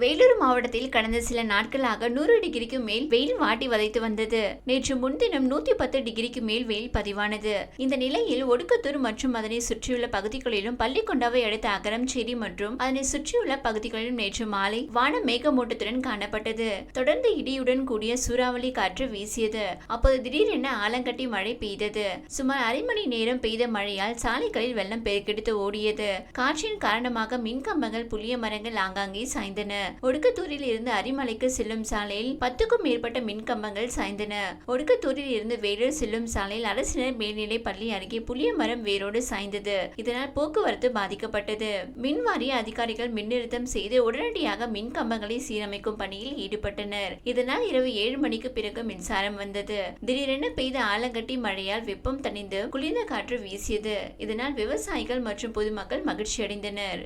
வேலூர் மாவட்டத்தில் கடந்த சில நாட்களாக நூறு டிகிரிக்கு மேல் வெயில் வாட்டி வதைத்து வந்தது. நேற்று முன்தினம் நூத்தி பத்து டிகிரிக்கு மேல் வெயில் பதிவானது. இந்த நிலையில் ஒடுக்கத்தூர் மற்றும் அதனை சுற்றியுள்ள பகுதிகளிலும் பள்ளிக்கொண்டாவை அடுத்த அகரம்சேரி மற்றும் அதனை சுற்றியுள்ள பகுதிகளிலும் நேற்று மாலை வானம் மேகமூட்டத்துடன் காணப்பட்டது. தொடர்ந்து இடியுடன் கூடிய சூறாவளி காற்று வீசியது. அப்போது திடீரென ஆலங்கட்டி மழை பெய்தது. சுமார் அரை மணி நேரம் பெய்த மழையால் சாலைகளில் வெள்ளம் பெருக்கெடுத்து ஓடியது. காற்றின் காரணமாக மின்கம்பங்கள் புளிய மரங்கள் ஆங்காங்கே சாய்ந்தன. ஒடுக்கத்தூரில் இருந்து அரிமலைக்கு செல்லும் சாலையில் பத்துக்கும் மேற்பட்ட மின்கம்பங்கள் சாய்ந்தன. ஒடுக்கத்தூரில் இருந்து வேலூர் செல்லும் சாலையில் அரசினர் மேல்நிலை பள்ளி அருகே புளிய மரம் வேரோடு சாய்ந்தது. இதனால் போக்குவரத்து பாதிக்கப்பட்டது. மின் வாரிய அதிகாரிகள் மின்னிறுத்தம் செய்து உடனடியாக மின் கம்பங்களை சீரமைக்கும் பணியில் ஈடுபட்டனர். இதனால் இரவு ஏழு மணிக்கு பிறகு மின்சாரம் வந்தது. திடீரென பெய்த ஆலங்கட்டி மழையால் வெப்பம் தணிந்து குளிர்ந்த காற்று வீசியது. இதனால் விவசாயிகள் மற்றும் பொதுமக்கள் மகிழ்ச்சி அடைந்தனர்